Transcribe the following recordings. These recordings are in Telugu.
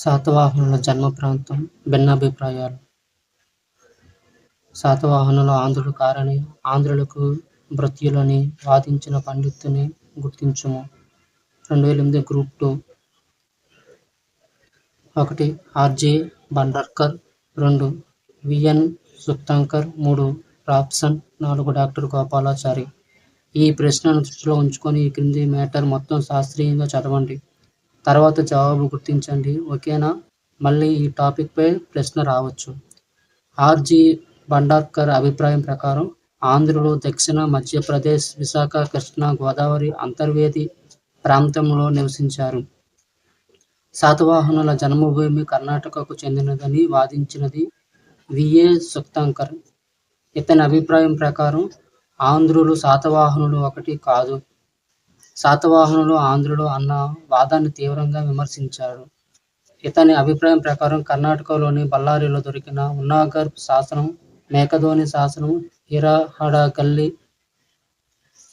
శాతవాహనుల జన్మ ప్రాంతం భిన్నాభిప్రాయాలు. శాతవాహనులు ఆంధ్రులు కారని ఆంధ్రులకు భృత్యులని వాదించిన పండితుని గుర్తించుము. రెండు వేల ఎనిమిది గ్రూప్ టూ. ఒకటి ఆర్జే బండర్కర్ రెండు విఎన్ సుప్తాంకర్ మూడు రాప్సన్ నాలుగు డాక్టర్ గోపాలాచారి. ఈ ప్రశ్నను దృష్టిలో ఉంచుకొని ఈ క్రింది మ్యాటర్ మొత్తం శాస్త్రీయంగా చదవండి. తర్వాత జవాబు గుర్తించండి. ఓకేనా? మళ్ళీ ఈ టాపిక్పై ప్రశ్న రావచ్చు. ఆర్జీ బండార్కర్ అభిప్రాయం ప్రకారం ఆంధ్రులు దక్షిణ మధ్యప్రదేశ్ విశాఖ కృష్ణా గోదావరి అంతర్వేది ప్రాంతంలో నివసించారు. శాతవాహనుల జన్మభూమి కర్ణాటకకు చెందినదని వాదించినది విఏ సుక్తాంకర్. ఇతని అభిప్రాయం ప్రకారం ఆంధ్రులు శాతవాహనులు ఒకటి కాదు. శాతవాహనులు ఆంధ్రులు అన్న వాదాన్ని తీవ్రంగా విమర్శించారు. ఇతని అభిప్రాయం ప్రకారం కర్ణాటకలోని బళ్ళారిలో దొరికిన ఉన్నాగర్ శాసనం మేకధోని శాసనం హిరహడగల్లి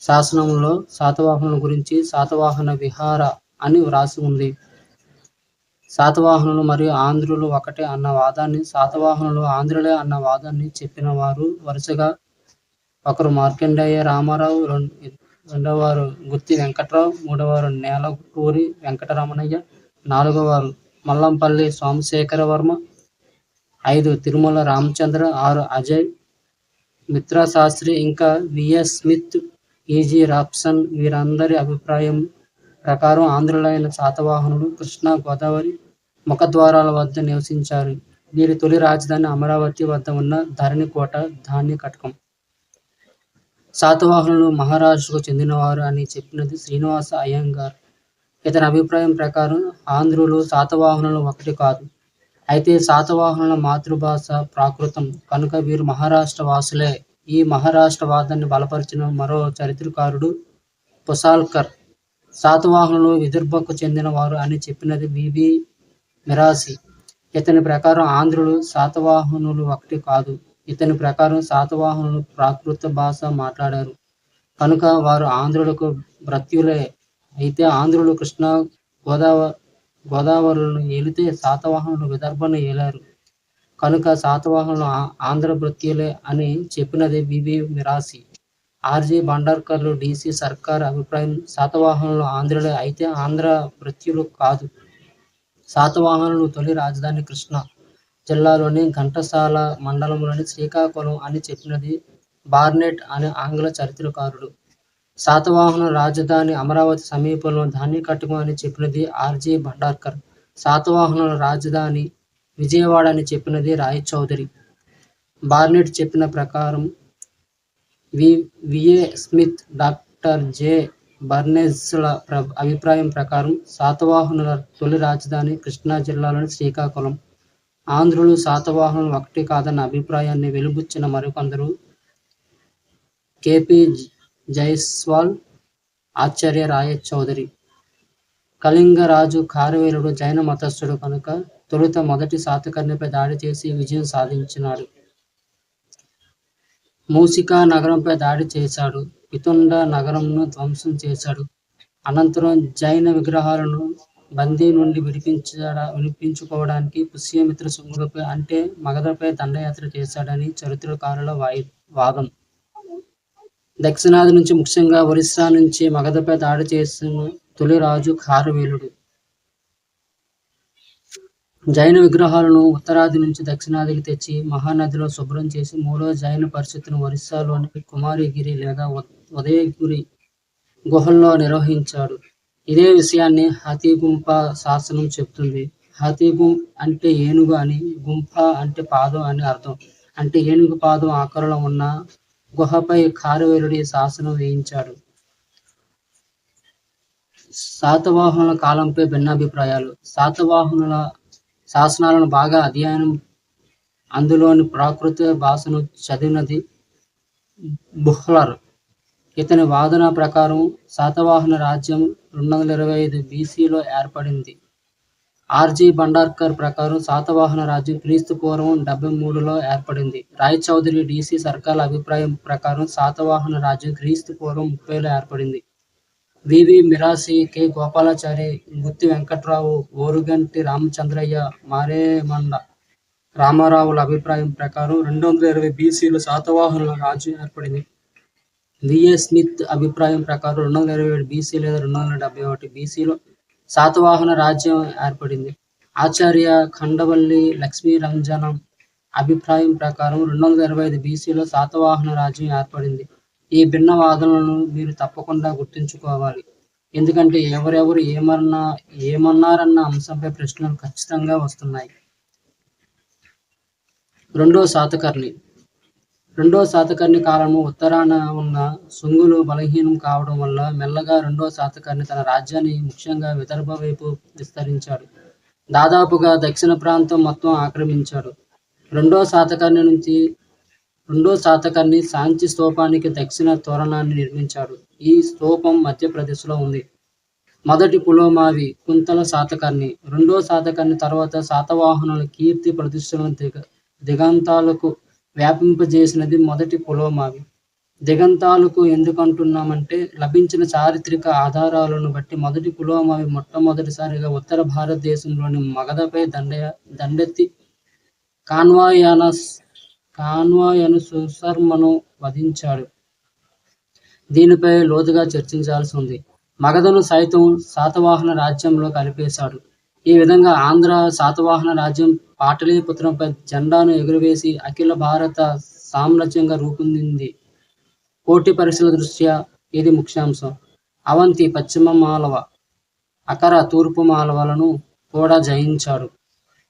శాసనంలో శాతవాహనుల గురించి శాతవాహన విహార అని వ్రాసి ఉంది. శాతవాహనులు మరియు ఆంధ్రులు ఒకటే అన్న వాదాన్ని శాతవాహనులు ఆంధ్రులే అన్న వాదాన్ని చెప్పిన వారు వరుసగా ఒకరు మార్కండేయ రామారావు రెండవ వారు గుత్తి వెంకట్రావు మూడవ వారు నేలకూరి వెంకటరమణయ్య నాలుగవ వారు మల్లంపల్లి సోమశేఖర వర్మ ఐదు తిరుమల రామచంద్ర ఆరు అజయ్ మిత్రా శాస్త్రి ఇంకా విఎస్ స్మిత్ ఈజీ రాప్సన్ వీరందరి అభిప్రాయం ప్రకారం ఆంధ్రులైన శాతవాహనులు కృష్ణా గోదావరి ముఖద్వారాల వద్ద నివసించారు. వీరి తొలి రాజధాని అమరావతి వద్ద ఉన్న ధరణికోట ధాన్య కటకం శాతవాహనులు మహారాష్ట్రకు చెందినవారు అని చెప్పినది శ్రీనివాస అయ్యంగార్. ఇతని అభిప్రాయం ప్రకారం ఆంధ్రులు శాతవాహనులు ఒకటి కాదు. అయితే శాతవాహనుల మాతృభాష ప్రాకృతం. కనుక వీరు మహారాష్ట్ర వాసులే ఈ మహారాష్ట్ర వాదాన్ని బలపరిచిన మరో చరిత్రకారుడు పుసాల్కర్. శాతవాహనులు విదర్భకు చెందినవారు అని చెప్పినది బిబి మిరాసి. ఇతని ప్రకారం ఆంధ్రులు శాతవాహనులు ఒకటి కాదు. ఇతని ప్రకారం శాతవాహనులు ప్రాకృత భాష మాట్లాడారు. కనుక వారు ఆంధ్రులకు బ్రత్యులే అయితే ఆంధ్రులు కృష్ణ గోదావరి గోదావరులను ఏలితే శాతవాహనులు విదర్భను ఏలారు. కనుక శాతవాహనులు ఆంధ్ర భృత్యులే అని చెప్పినది B B Mirashi. R G బండార్కర్లు D C Sircar అభిప్రాయం శాతవాహనులు ఆంధ్రులే. అయితే ఆంధ్ర భృత్యులు కాదు. శాతవాహనులు తొలి రాజధాని కృష్ణ. జిల్లాలోని ఘంటసాల మండలంలోని శ్రీకాకుళం అని చెప్పినది బార్నెట్ అనే ఆంగ్ల చరిత్రకారుడు. శాతవాహన రాజధాని అమరావతి సమీపంలో ధాన్యకట్టుకం అని చెప్పినది ఆర్జే భండార్కర్. శాతవాహనుల రాజధాని విజయవాడ అని చెప్పినది రాయ్ చౌదరి. బార్నెట్ చెప్పిన ప్రకారం V V A Smith doctor J. బర్నెస్ల అభిప్రాయం ప్రకారం శాతవాహనుల తొలి రాజధాని కృష్ణా జిల్లాలోని శ్రీకాకుళం. ఆంధ్రులు శాతవాహనులు ఒకటి కాదన్న అభిప్రాయాన్ని వెలుబుచ్చిన మరికొందరు. కేపీ జైస్వాల్ ఆచార్య రాయ చౌదరి కళింగరాజు కారవేలుడు జైన మతస్థుడు కనుక తొలుత మొదటి శాతకర్ణిపై దాడి చేసి విజయం సాధించినాడు. మూసికా నగరంపై దాడి చేశాడు. పితుండ నగరంను ధ్వంసం చేశాడు. అనంతరం జైన విగ్రహాలను బందీ నుండి విడిపించడా విడిపించుకోవడానికి పుష్యమిత్ర శుంగుడిపై అంటే మగధపై దండయాత్ర చేశాడని చరిత్రకారుల వాయి వాదం. దక్షిణాది నుంచి ముఖ్యంగా ఒరిస్సా నుంచి మగధపై దాడి చేసిన తొలి రాజు ఖారవేలుడు జైన విగ్రహాలను ఉత్తరాది నుంచి దక్షిణాదికి తెచ్చి మహానదిలో శుభ్రం చేసి మూడో జైన పరిస్థితిని ఒరిస్సాలోని కుమారిగిరి లేదా ఉదయగిరి గుహల్లో నిర్వహించాడు. ఇదే విషయాన్ని హతిగుంప శాసనం చెప్తుంది. హతిగుం అంటే ఏనుగు అని గుంప అంటే పాదం అని అర్థం. అంటే ఏనుగు పాదం ఆకారంలో ఉన్న గుహపై కారువేలుడి శాసనం వేయించాడు. శాతవాహనుల కాలంపై భిన్నాభిప్రాయాలు. శాతవాహనుల శాసనాలను బాగా అధ్యయనం అందులోని ప్రాకృత భాషను చదివినది బుహ్లర్. ఇతని వాదన ప్రకారం శాతవాహన రాజ్యం రెండు వందల ఇరవై ఐదు బీసీలో ఏర్పడింది. ఆర్జీ భండార్కర్ ప్రకారం శాతవాహన రాజ్యం క్రీస్తు పూర్వం డెబ్బై మూడులో ఏర్పడింది. రాయ్ చౌదరి డీసీ సర్కార్ అభిప్రాయం ప్రకారం శాతవాహన రాజ్యం క్రీస్తు పూర్వం ముప్పైలో ఏర్పడింది. V V Mirashi K. Gopalachari Gutti Venkatrao Oruganti Ramachandrayya Maremanda రామారావుల అభిప్రాయం ప్రకారం రెండు వందల ఇరవై బీసీలో శాతవాహనుల రాజ్యం ఏర్పడింది. విఏ స్మిత్ అభిప్రాయం ప్రకారం రెండు వందల ఇరవై ఏడు బీసీ లేదా రెండు వందల డెబ్బై ఒకటి బీసీలో శాతవాహన రాజ్యం ఏర్పడింది. ఆచార్య ఖండవల్లి లక్ష్మీ రంజనం అభిప్రాయం ప్రకారం రెండు వందల ఇరవై ఐదు బీసీలో శాతవాహన రాజ్యం ఏర్పడింది. ఈ భిన్న వాదనలను మీరు తప్పకుండా గుర్తుంచుకోవాలి. ఎందుకంటే ఎవరెవరు ఏమన్నా ఏమన్నారన్న అంశంపై ప్రశ్నలు ఖచ్చితంగా వస్తున్నాయి. రెండో శాతకర్ణి రెండో శాతకర్ణి కాలము ఉత్తరాన ఉన్న శుంగులు బలహీనం కావడం వల్ల మెల్లగా రెండో శాతకర్ణి తన రాజ్యాన్ని ముఖ్యంగా విదర్భ వైపు విస్తరించాడు. దాదాపుగా దక్షిణ ప్రాంతం మొత్తం ఆక్రమించాడు. రెండో శాతకర్ణి నుంచి రెండో శాతకర్ణి శాంతి స్తూపానికి దక్షిణ తోరణాన్ని నిర్మించాడు. ఈ స్తూపం మధ్యప్రదేశ్లో ఉంది. మొదటి పులోమావి కుంతల శాతకర్ణి రెండో శాతకర్ణి తర్వాత శాతవాహనుల కీర్తి ప్రతిష్టలను దిగ దిగంతాలకు వ్యాపింపజేసినది మొదటి పులోమావి. దిగంతాలకు ఎందుకంటున్నామంటే లభించిన చారిత్రక ఆధారాలను బట్టి మొదటి పులోమావి మొట్టమొదటిసారిగా ఉత్తర భారతదేశంలోని మగధపై దండ దండెత్తి కాన్వాయానస్ కాన్వాయను సుశర్మను వధించాడు. దీనిపై లోతుగా చర్చించాల్సి ఉంది. మగధను సైతం శాతవాహన రాజ్యంలో కలిపేశాడు. ఈ విధంగా ఆంధ్ర శాతవాహన రాజ్యం పాటలీపుత్రంపై జెండాను ఎగురవేసి అఖిల భారత సామ్రాజ్యంగా రూపొందింది. పోటీ పరీక్షల దృష్ట్యా ఇది ముఖ్యాంశం. అవంతి పశ్చిమ మాలవ అకర తూర్పు మాలవలను కూడా జయించాడు.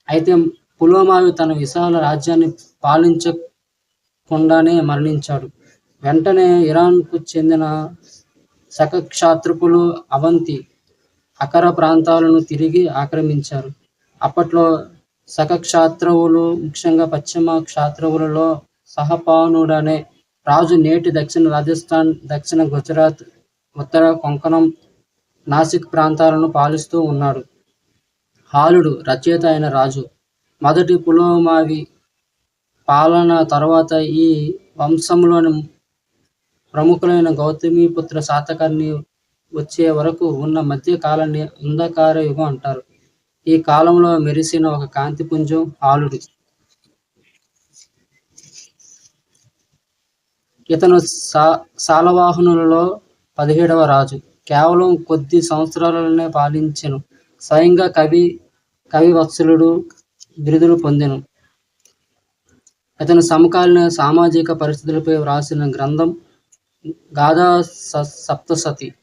అయితే పులోమావి తన విశాల రాజ్యాన్ని పాలించకుండానే మరణించాడు. వెంటనే ఇరాన్కు చెందిన శకక్షాత్రపులు అవంతి అకర ప్రాంతాలను తిరిగి ఆక్రమించారు. అప్పట్లో శకక్షాత్రవులు ముఖ్యంగా పశ్చిమ క్షాత్రవులలో సహపానుడనే రాజు నేటి దక్షిణ రాజస్థాన్ దక్షిణ గుజరాత్ ఉత్తర కొంకణం నాసిక్ ప్రాంతాలను పాలిస్తూ ఉన్నాడు. హాలుడు రచయిత అయిన రాజు. మొదటి పులోమావి పాలన తర్వాత ఈ వంశంలోని ప్రముఖులైన గౌతమిపుత్ర శాతకర్ణి వచ్చే వరకు ఉన్న మధ్య కాలాన్ని అంధకార యుగం అంటారు. ఈ కాలంలో మెరిసిన ఒక కాంతిపుంజం ఆలుడు. ఇతను సా శాలవాహనులలో పదిహేడవ రాజు. కేవలం కొద్ది సంవత్సరాలనే పాలించెను. స్వయంగా కవి కవివత్సలుడు బిరుదులు పొందెను. ఇతను సమకాలీన సామాజిక పరిస్థితులపై వ్రాసిన గ్రంథం గాథా స- సప్తసతి.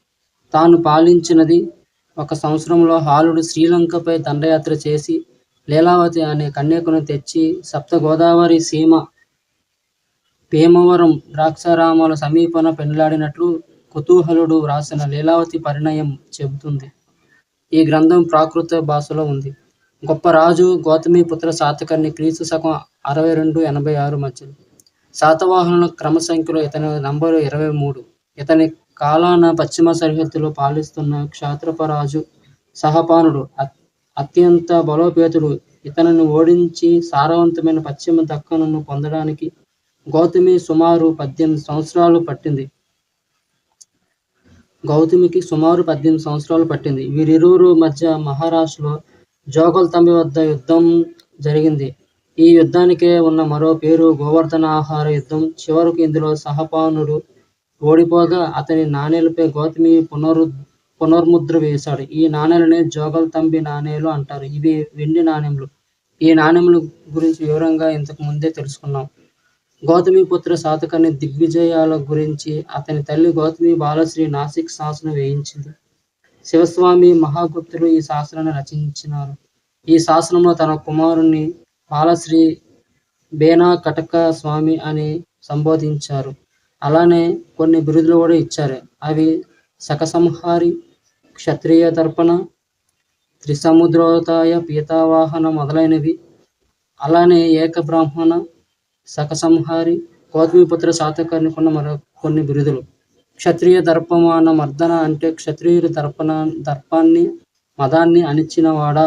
తాను పాలించినది. ఒక సంవత్సరంలో హాలుడు శ్రీలంకపై దండయాత్ర చేసి లీలావతి అనే కన్యకను తెచ్చి సప్త గోదావరి సీమ భీమవరం ద్రాక్షారామాల సమీపన పెండ్లాడినట్లు కుతూహలుడు వ్రాసిన లీలావతి పరిణయం చెబుతుంది. ఈ గ్రంథం ప్రాకృత భాషలో ఉంది. గొప్ప రాజు గౌతమిపుత్ర శాతకర్ణి క్రీస్తు శకం అరవై రెండు ఎనభై ఆరు మధ్య శాతవాహనుల క్రమ సంఖ్యలో ఇతని నంబరు ఇరవై మూడు. ఇతని కాలాన పశ్చిమ సరిహద్దులో పాలిస్తున్న క్షాత్రపరాజు సహపానుడు అత్యంత బలోపేతుడు. ఇతనిని ఓడించి సారవంతమైన పశ్చిమ దక్కనను పొందడానికి గౌతమి సుమారు పద్దెనిమిది సంవత్సరాలు పట్టింది. గౌతమికి సుమారు పద్దెనిమిది సంవత్సరాలు పట్టింది. వీరిరువురు మధ్య మహారాష్ట్రలో జోగల్ తంబి వద్ద యుద్ధం జరిగింది. ఈ యుద్ధానికే ఉన్న మరో పేరు గోవర్ధనాహార యుద్ధం. చివరకు ఇందులో సహపానుడు ఓడిపోగా అతని నాణేలపై గౌతమి పునరు పునర్ముద్ర వేశాడు. ఈ నాణేలనే జోగల్ తంబి నాణేలు అంటారు. ఇవి వెండి నాణెములు. ఈ నాణ్యముల గురించి వివరంగా ఇంతకు ముందే తెలుసుకున్నాం. గౌతమిపుత్ర శాతకర్ణి దిగ్విజయాల గురించి అతని తల్లి గౌతమి బాలశ్రీ నాసిక్ శాసనం వేయించింది. శివస్వామి మహాగుప్తులు ఈ శాసనాన్ని రచించినారు. ఈ శాసనంలో తన కుమారుణ్ణి బాలశ్రీ బేనా కటక స్వామి అని సంబోధించారు. అలానే కొన్ని బిరుదులు కూడా ఇచ్చారు. అవి శకసంహారి క్షత్రియ తర్పణ త్రిసముద్రోతాయ పీతావాహన మొదలైనవి. అలానే ఏక బ్రాహ్మణ శకసంహారి గౌతమిపుత్ర శాతకర్ణికున్న మరో కొన్ని బిరుదులు. క్షత్రియ దర్పమాన మర్దన అంటే క్షత్రియుల దర్పణ దర్పాన్ని మదాన్ని అణిచినవాడా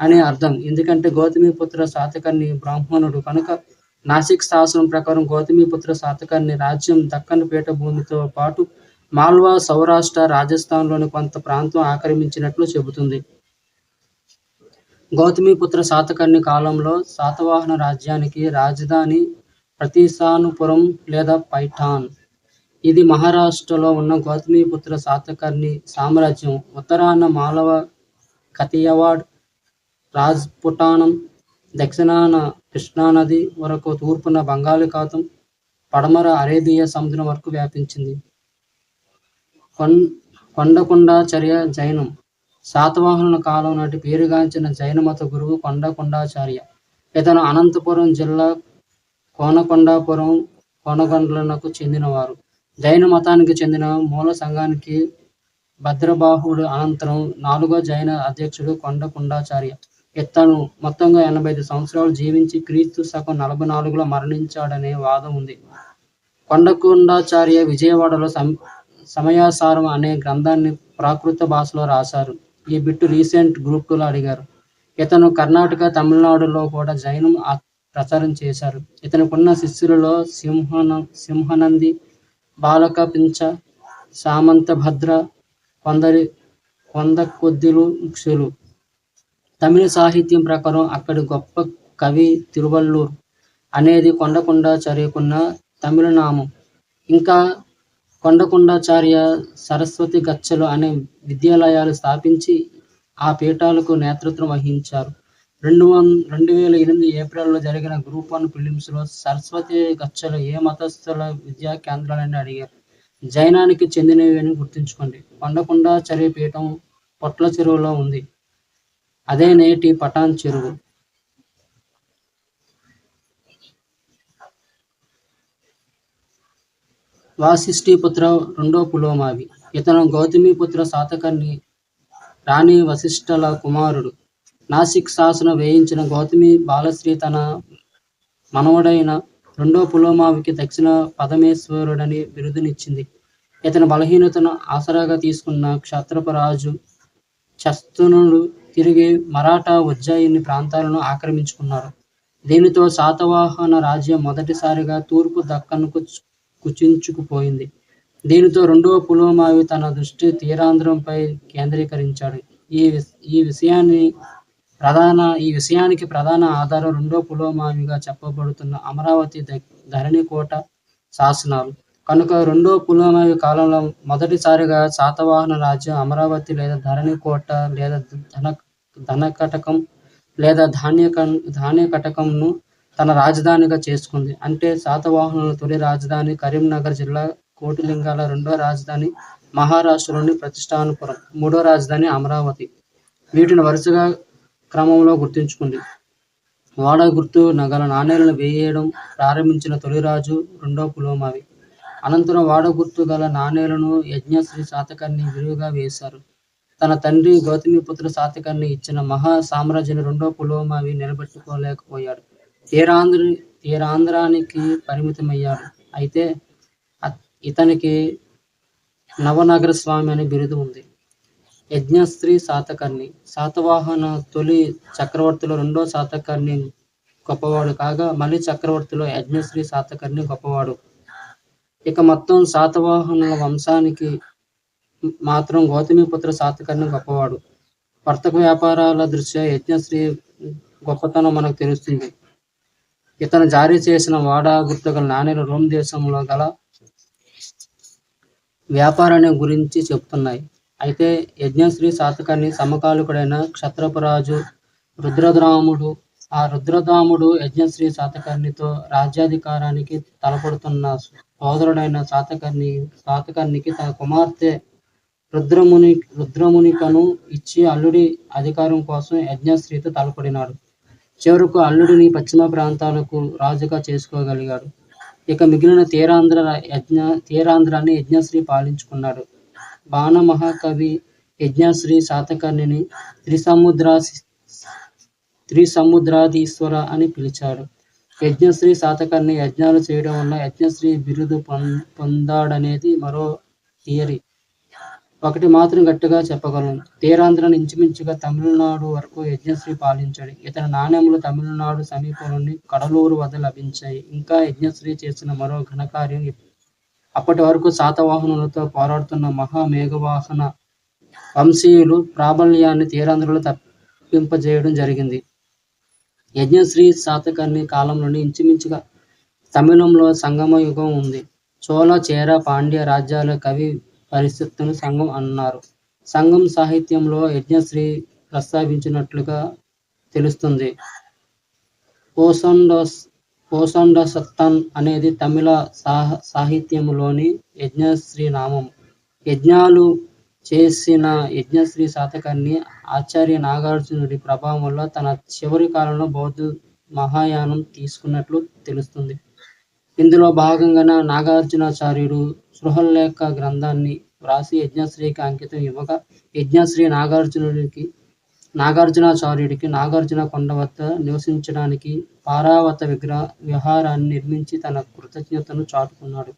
అనే అర్థం. ఎందుకంటే గౌతమిపుత్ర శాతకర్ణి బ్రాహ్మణుడు కనుక నాసిక్ శాసనం ప్రకారం గౌతమిపుత్ర శాతకర్ణి రాజ్యం దక్కన్ పీఠభూమితో పాటు మాల్వా సౌరాష్ట్ర రాజస్థాన్లోని కొంత ప్రాంతం ఆక్రమించినట్లు చెబుతుంది. గౌతమిపుత్ర శాతకర్ణి కాలంలో శాతవాహన రాజ్యానికి రాజధాని ప్రతిసానుపురం లేదా పైఠాన్. ఇది మహారాష్ట్రలో ఉన్న గౌతమిపుత్ర శాతకర్ణి సామ్రాజ్యం. ఉత్తరాన మాలవ కతియవాడ్ రాజ్పుటానం దక్షిణాన కృష్ణానది వరకు తూర్పున బంగాళాఖాతం పడమర అరేబియా సముద్రం వరకు వ్యాపించింది. కొన్ కొండకొండాచర్య జైనం. శాతవాహనుల కాలం నాటి పేరుగాంచిన జైన మత గురువు కొండకొండాచార్య. ఇతను అనంతపురం జిల్లా కోనకొండాపురం కోనగొండలకు చెందినవారు. జైన మతానికి చెందిన మూల సంఘానికి భద్రబాహుడు అనంతరం నాలుగో జైన అధ్యక్షుడు కొండకొండాచార్య. ఇతను మొత్తంగా ఎనభై ఐదు సంవత్సరాలు జీవించి క్రీస్తు శకం నలభై నాలుగులో మరణించాడనే వాదం ఉంది. కొండకొండాచార్య విజయవాడలో సం సమయాసారం అనే గ్రంథాన్ని ప్రాకృత భాషలో రాశారు. ఈ బిట్టు రీసెంట్ గ్రూప్లో అడిగారు. ఇతను కర్ణాటక తమిళనాడులో కూడా జైనం ప్రచారం చేశారు. ఇతనికున్న శిష్యులలో సింహన సింహనంది బాలక పించ సామంతభద్ర కొందరి కొంద కొద్దిలు ముఖ్యులు తమిళ సాహిత్యం ప్రకారం అక్కడి గొప్ప కవి తిరువల్లూర్ అనేది కొండకొండాచార్యకున్న తమిళ నామం ఇంకా కొండకొండాచార్య సరస్వతి గచ్చలు అనే విద్యాలయాలు స్థాపించి ఆ పీఠాలకు నేతృత్వం వహించారు. రెండు వం రెండు వేల ఎనిమిది ఏప్రిల్లో జరిగిన గ్రూప్ వన్ ఫిలిమ్స్లో సరస్వతి గచ్చలు ఏ మతస్థుల విద్యా కేంద్రాలని అడిగారు? జైనానికి చెందినవి అని గుర్తుంచుకోండి. కొండకొండాచార్య పీఠం పొట్ల చెరువులో ఉంది. అదే నేటి పటాన్ చెరువు. వాసిష్ఠిపుత్ర రెండో పులోమావి. ఇతను గౌతమిపుత్ర శాతకర్ణి రాణి వశిష్ఠల కుమారుడు. నాసిక్ శాసనం వేయించిన గౌతమి బాలశ్రీ తన మనవడైన రెండో పులోమావికి దక్షిణ పదమేశ్వరుడని బిరుదునిచ్చింది. ఇతని బలహీనతను ఆసరాగా తీసుకున్న క్షత్రపరాజు చస్తునులు తిరిగి మరాఠా ఉజ్జయిని ప్రాంతాలను ఆక్రమించుకున్నారు. దీనితో శాతవాహన రాజ్యం మొదటిసారిగా తూర్పు దక్కన్కు కుచించుకుపోయింది. దీనితో రెండవ పులోమావి తన దృష్టి తీరాంధ్రంపై కేంద్రీకరించాడు. ఈ ఈ విషయాన్ని ప్రధాన ఈ విషయానికి ప్రధాన ఆధారం రెండో పులోమావిగా చెప్పబడుతున్న అమరావతి ధరణి ధరణికోట శాసనాలు. కనుక రెండో పులోమయ కాలంలో మొదటిసారిగా శాతవాహన రాజ్యం అమరావతి లేదా ధరణికోట లేదా ధన ధనకటకం లేదా ధాన్య ధాన్య కటకంను తన రాజధానిగా చేసుకుంది. అంటే శాతవాహనుల తొలి రాజధాని కరీంనగర్ జిల్లా కోటిలింగాల రెండో రాజధాని మహారాష్ట్రలోని ప్రతిష్టానపురం మూడో రాజధాని అమరావతి. వీటిని వరుసగా క్రమంలో గుర్తుంచుకుంది. వాడ గుర్తు నగల నాణేలను వేయడం ప్రారంభించిన తొలి రాజు రెండో పులోమావి. అనంతరం వాడగుర్తు గల నాణేలను యజ్ఞశ్రీ శాతకర్ణి విలువగా వేశారు. తన తండ్రి గౌతమిపుత్ర శాతకర్ణి ఇచ్చిన మహా సామ్రాజ్యాన్ని రెండో పులోమావి నిలబెట్టుకోలేకపోయాడు. తీరాంధ్ర తీరాంధ్రానికి పరిమితమయ్యాడు. అయితే ఇతనికి నవనగర స్వామి అనే బిరుదు ఉంది. యజ్ఞశ్రీ శాతకర్ణి శాతవాహన తొలి చక్రవర్తిలో రెండో శాతకర్ణి గొప్పవాడు కాగా మళ్ళీ చక్రవర్తిలో యజ్ఞశ్రీ శాతకర్ణి గొప్పవాడు. ఇక మొత్తం శాతవాహనుల వంశానికి మాత్రం గౌతమిపుత్ర శాతకర్ణి గొప్పవాడు. వర్తక వ్యాపారాల దృష్ట్యా యజ్ఞశ్రీ గొప్పతనం మనకు తెలుస్తుంది. ఇతను జారీ చేసిన వాడా గుర్తుగల నాణ్యలు రోమ్ దేశంలో గల వ్యాపారాన్ని గురించి చెప్తున్నాయి. అయితే యజ్ఞశ్రీ శాతకర్ణి సమకాలికుడైన క్షత్రపరాజు రుద్రద్రాముడు ఆ రుద్రదాముడు యజ్ఞశ్రీ శాతకర్ణితో రాజ్యాధికారానికి తలపడుతున్న సోదరుడైన శాతకర్ణి శాతకర్ణికి తన కుమార్తె రుద్రముని రుద్రమునికను ఇచ్చి అల్లుడి అధికారం కోసం యజ్ఞశ్రీతో తలపడినాడు. చివరకు అల్లుడిని పశ్చిమ ప్రాంతాలకు రాజుగా చేసుకోగలిగాడు. ఇక మిగిలిన తీరాంధ్ర యజ్ఞ తీరాంధ్రాన్ని యజ్ఞశ్రీ పాలించుకున్నాడు. బాణ మహాకవి యజ్ఞశ్రీ శాతకర్ణిని త్రిసముద్ర త్రిసముద్రాధీశ్వర అని పిలిచాడు. యజ్ఞశ్రీ శాతకర్ణి యజ్ఞాలు చేయడం వల్ల యజ్ఞశ్రీ బిరుదు పొందాడనేది మరో థియరీ. ఒకటి మాత్రం గట్టిగా చెప్పగలను. తీరాంధ్రను ఇంచుమించుగా తమిళనాడు వరకు యజ్ఞశ్రీ పాలించాడు. ఇతని నాణ్యములు తమిళనాడు సమీపంలోని కడలూరు వద్ద లభించాయి. ఇంకా యజ్ఞశ్రీ చేసిన మరో ఘనకార్యం అప్పటి వరకు శాతవాహనులతో పోరాడుతున్న మహా మేఘవాహన వంశీయులు ప్రాబల్యాన్ని తీరాంధ్రలో తప్పింపజేయడం జరిగింది. యజ్ఞశ్రీ శాతకర్ణి కాలంలోని ఇంచుమించుగా తమిళంలో సంగమ యుగం ఉంది. చోళ చేర పాండ్య రాజ్యాల కవి పరిస్థితులను సంఘం అన్నారు. సంఘం సాహిత్యంలో యజ్ఞశ్రీ ప్రస్తావించినట్లుగా తెలుస్తుంది. పోసండోస్ పోసండసత్తన్ అనేది తమిళ సాహ సాహిత్యంలోని యజ్ఞశ్రీ నామం. యజ్ఞాలు చేసిన యజ్ఞశ్రీ శాతకర్ణి ఆచార్య నాగార్జునుడి ప్రభావం వల్ల తన చివరి కాలంలో బౌద్ధ మహాయానం తీసుకున్నట్లు తెలుస్తుంది. ఇందులో భాగంగా నాగార్జునాచార్యుడు సృహల్లేఖ గ్రంథాన్ని వ్రాసి యజ్ఞశ్రీకి అంకితం ఇవ్వగా యజ్ఞశ్రీ నాగార్జునుడికి నాగార్జునాచార్యుడికి నాగార్జున కొండ వద్ద నివసించడానికి పారావత విగ్రహ విహారాన్ని నిర్మించి తన కృతజ్ఞతను చాటుకున్నాడు.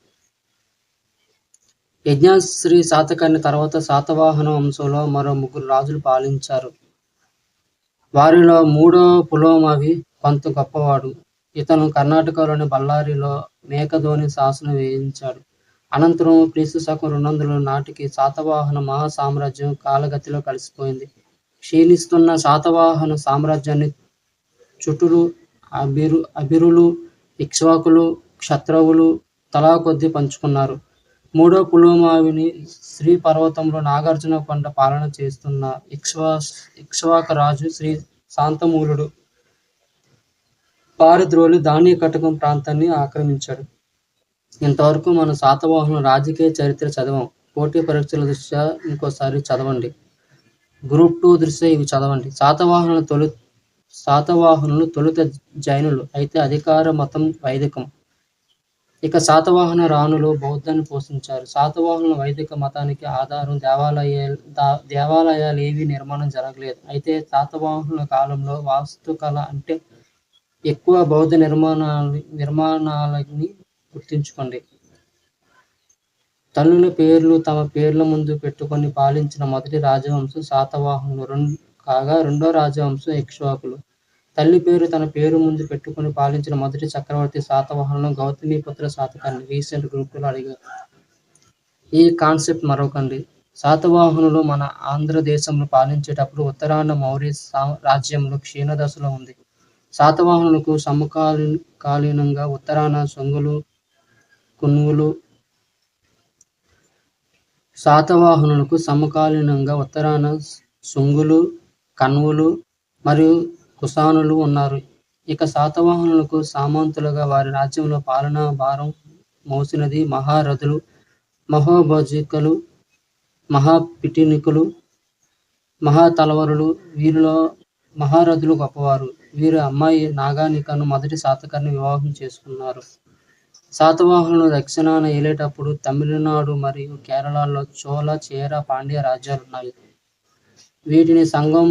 యజ్ఞశ్రీ శాతకర్ణి తర్వాత శాతవాహన వంశంలో మరో ముగ్గురు రాజులు పాలించారు. వారిలో మూడో పులోమవి కొంత గొప్పవాడు. ఇతను కర్ణాటకలోని బళ్ళారిలో మేకధోని శాసనం వేయించాడు. అనంతరం క్రీస్తు శకం రెండు వందల నాటికి శాతవాహన మహా సామ్రాజ్యం కాలగతిలో కలిసిపోయింది. క్షీణిస్తున్న శాతవాహన సామ్రాజ్యాన్ని చుటులు అభిరు అభిరులు ఇక్ష్వాకులు క్షత్రవులు తలా కొద్దీ పంచుకున్నారు. మూడో పులోమావిని శ్రీ పర్వతంలో నాగార్జున కొండ పాలన చేస్తున్న ఇక్ష్వా ఇక్ష్వాక రాజు శ్రీ శాంతమూలుడు. పారిద్రోలి ధాన్య కటకం ప్రాంతాన్ని ఆక్రమించాడు ఇంతవరకు మనం శాతవాహన రాజకీయ చరిత్ర చదవం. పోటీ పరీక్షల దృష్ట్యా ఇంకోసారి చదవండి. గ్రూప్ టూ దృష్ట్యా ఇవి చదవండి. శాతవాహనులు తొలి శాతవాహనులు తొలుత జైనులు. అయితే అధికార మతం వైదికం. ఇక శాతవాహన రాణులు బౌద్ధాన్ని పోషించారు. శాతవాహనుల వైదిక మతానికి ఆధారం దేవాలయాలు దేవాలయాలు ఏవి నిర్మాణం జరగలేదు. అయితే శాతవాహనుల కాలంలో వాస్తుకళ అంటే ఎక్కువ బౌద్ధ నిర్మాణాలు నిర్మాణాలని గుర్తించుకోండి. తల్లుల పేర్లు తమ పేర్ల ముందు పెట్టుకొని పాలించిన మొదటి రాజవంశం శాతవాహనులు. రెండు కాగా రెండో రాజవంశం ఇక్ష్వాకులు. తల్లి పేరు తన పేరు ముందు పెట్టుకుని పాలించిన మొదటి చక్రవర్తి శాతవాహనం గౌతమిపుత్ర శాతకర్ణి రీసెంట్ గ్రూపులో అడిగారు ఈ కాన్సెప్ట్ మరొకండి. శాతవాహనులు మన ఆంధ్రదేశంలో పాలించేటప్పుడు ఉత్తరాన మౌర్య రాజ్యంలో క్షీణదశలో ఉంది. శాతవాహనులకు సమకాలీనంగా ఉత్తరాన సొంగులు కున్నులు శాతవాహనులకు సమకాలీనంగా ఉత్తరాన సొంగులు కన్వులు మరియు కుసానులు ఉన్నారు. ఇక శాతవాహనులకు సామంతులుగా వారి రాజ్యంలో పాలనా భారం మోసినది మహారథులు మహోభజికలు మహాపిటినికులు మహాతలవరులు. వీరిలో మహారథులు గొప్పవారు. వీరి అమ్మాయి నాగానికను మొదటి శాతకర్ని వివాహం చేసుకున్నారు. శాతవాహనులు దక్షిణాన ఏలేటప్పుడు తమిళనాడు మరియు కేరళలో చోళ చేర పాండ్య రాజ్యాలు ఉన్నాయి వీటిని సంఘం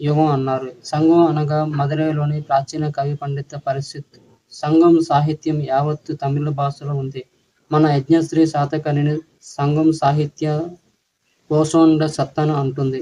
యుగం అన్నారు. సంఘం అనగా మదురైలోని ప్రాచీన కవి పండిత పరిస్థితి సంఘం సాహిత్యం యావత్తు తమిళ భాషలో ఉంది. మన యజ్ఞశ్రీ శాతకర్ణిని సంఘం సాహిత్య పోషోండ సత్తాను అంటుంది.